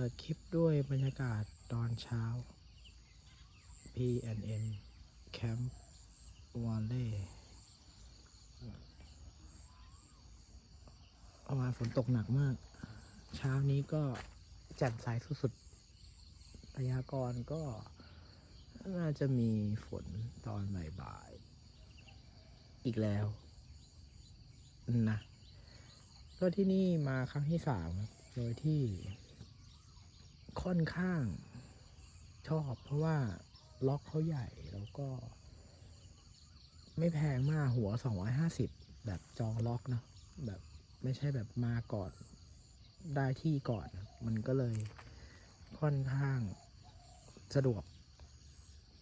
ปิดคลิปด้วยบรรยากาศตอนเช้า P&N Camp Valley ประมาฝนตกหนักมาก เช้านี้ก็แจ่มใสสุดๆพยากรณ์ก็น่าจะมีฝนตอนบ่ายๆ อีกแล้ว นะ ก็ที่นี่มาครั้งที่สามโดยที่ ค่อนข้างชอบ เพราะว่าล็อกเขาใหญ่แล้วก็ ไม่แพงมากหัวสองร้อยห้าสิบแบบจองล็อกนะแบบไม่ใช่แบบมาก่อนได้ที่ก่อน มันก็เลยค่อนข้างสะดวก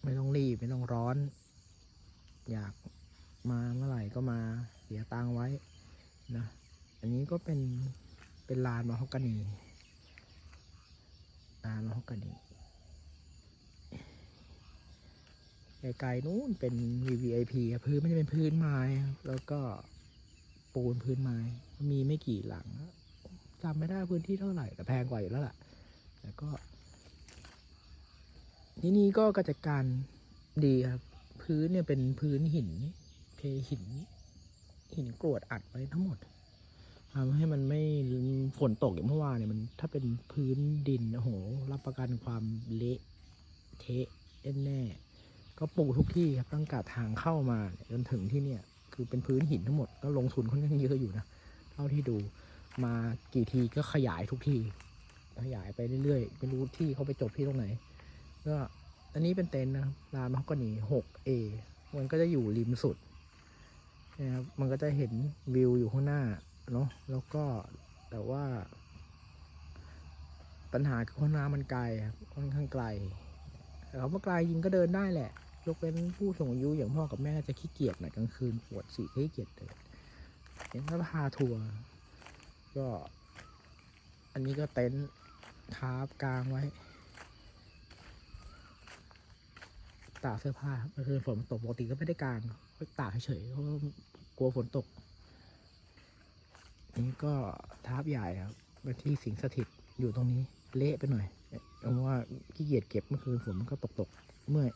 ไม่ต้องรีบ ไม่ต้องร้อน อยากมาเมื่อไหร่ก็มาเสียตังค์ไว้นะ อันนี้ก็เป็นเป็นลานมะฮอกกานีามะฮกกานีไกลๆนู้นเป็น VVIP พื้นมันจะเป็นพื้นไม้ แล้วก็ปูนพื้นไม้ มีไม่กี่หลังจำไม่ได้พื้นที่เท่าไหร่แต่แพงกว่าอยู่แล้วล่ะแต่ก็ที่นี่ก็กระจัดการดีครับ พื้นเนี่ยเป็นพื้นหินเทหิน หินกรวดอัดไว้ทั้งหมด ทำให้มันไม่ฝนตกอย่างเมื่อวานเนี่ยมันถ้าเป็นพื้นดินโอ้โหรับประกันความเละเทะแน่ๆก็ปลูกทุกที่ครับตั้งแต่ทางเข้ามาจนถึงที่เนี่ย คือเป็นพื้นหินทั้งหมดก็ลงทุนค่อนข้างเยอะอยู่นะเท่าที่ดูมากี่ทีก็ขยายทุกทีขยายไปเรื่อยๆไม่รู้ที่เขาไปจบที่ตรงไหนก็อันนี้เป็นเต็นท์นะครับร้านมันก็หนี 6A มันก็จะอยู่ริมสุดนะครับมันก็จะเห็นวิวอยู่ข้างหน้า เนาะแล้วก็แต่ว่า ปัญหาคือห้องน้ำมันไกลครับค่อนข้างไกลแต่เขาว่าไกลยิงก็เดินได้แหละยกเว้นผู้สูงอายุอย่างพ่อกับแม่จะขี้เกียจหน่อยกลางคืนปวดสีขี้เกียจเดินเห็นถ้าพาทัวร์ก็ อันนี้ก็เต็นท์ทาบกลางไว้ตากเสื้อผ้าเมื่อคืนฝนตกปกติก็ไม่ได้กลางตากเฉยๆเพราะกลัวฝนตก นี่ก็ทาบใหญ่ครับเป็นที่สิงสถิตอยู่ตรงนี้ เละไปหน่อยเพราะว่าขี้เกียจเก็บเมื่อคืนฝนมันก็ตกตกเมื่อย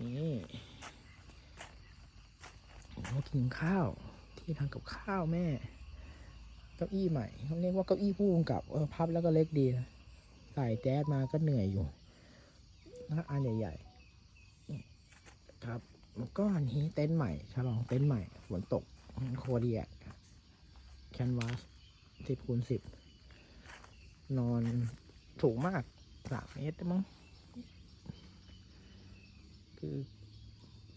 นี่เรากินข้าว ที่ทำกับข้าวแม่ เก้าอี้ใหม่เขาเรียกว่าเก้าอี้ผู้กำกับเออพับแล้วก็เล็กดีนะใส่แจ๊สมาก็เหนื่อยอยู่แล้วอันใหญ่ๆครับแล้วก็อันนี้เต็นท์ใหม่ฉลองเต็นท์ใหม่ฝนตก โคเดียแคนวาสสิบคูณสิบนอนสูงมากสามเมตรมั้งคือ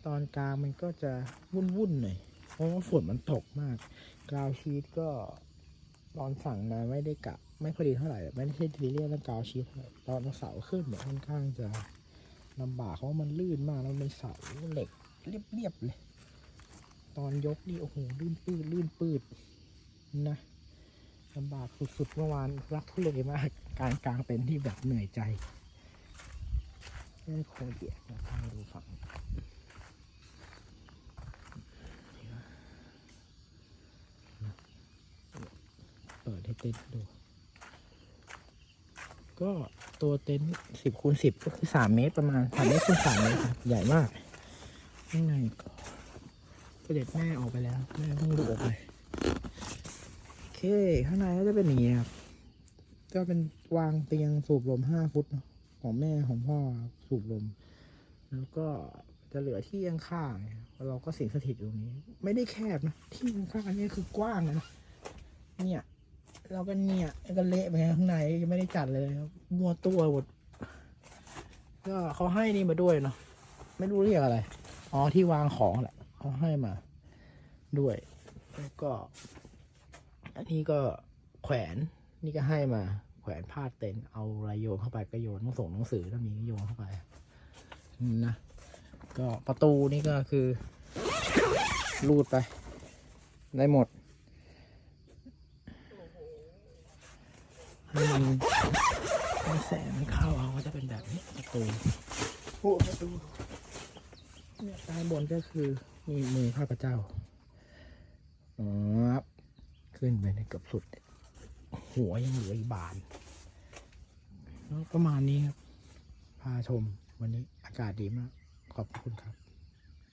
ตอนกลางมันก็จะวุ่นๆหน่อยเพราะว่าฝนมันตกมาก กราวชีตก็ตอนสั่งมาไม่ได้กะ ไม่พอดีเท่าไหร่ ไม่ใช่ทีเรียกแล้วกราวชีตตอนเสาขึ้นเนี่ยค่อนข้างจะลำบากเพราะว่ามันลื่นมากแล้วมันเป็นเสาเหล็กเรียบๆเลย ตอนยกนี่โอ้โหลื่นปืดลื่นปืดนะลำบากสุดๆเมื่อวานรักทุเลมากการกลางเป็นที่แบบเหนื่อยใจนี่โคเดียนะพามาดูฝั่งเปิดให้เต็นท์ดู ก็ตัวเต็นท์สิบคูณสิบก็คือสามเมตรประมาณสามเมตรคูณสามเมตรครับใหญ่มากข้างในก็ ก็เด็ดแม่ออกไปแล้วแม่ต้องดูออกเลยโอเค ข้างในก็จะเป็นอย่างนี้ครับก็เป็นวางเตียงสูบลมห้าฟุตเนอะของแม่ของพ่อสูบลม แล้วก็จะเหลือที่ข้างๆเนี่ยเราก็สิงสถิตอยู่ตรงนี้ ไม่ได้แคบนะที่ข้างๆอันนี้คือกว้างนะเนี่ย เราก็เนี่ยก็เละไปข้างในยังไม่ได้จัดเลยครับมัวตัวหมดก็เขาให้นี่มาด้วยเนาะไม่รู้เรียกอะไร อ๋อที่วางของแหละ เขาให้มาด้วย แล้วก็ อันนี้ก็แขวนนี่ก็ให้มา แขวนพาเต็นเอาอะไรโยนเข้าไปก็โยนต้องส่งหนังสือถ้ามีก็โยนเข้าไปนะก็ประตูนี่ก็คือรูดไป ได้หมดให้มันให้แสงมันเข้าเอาก็จะเป็นแบบนี้ประตูโอ้ประตูเนี่ยด้านบนก็คือ นี่มือข้าพเจ้าอ๋อครับขึ้นไปในเกือบสุด หัวยังเหลืออีกบานประมาณนี้ครับ พาชมวันนี้อากาศดีมาก ขอบคุณครับ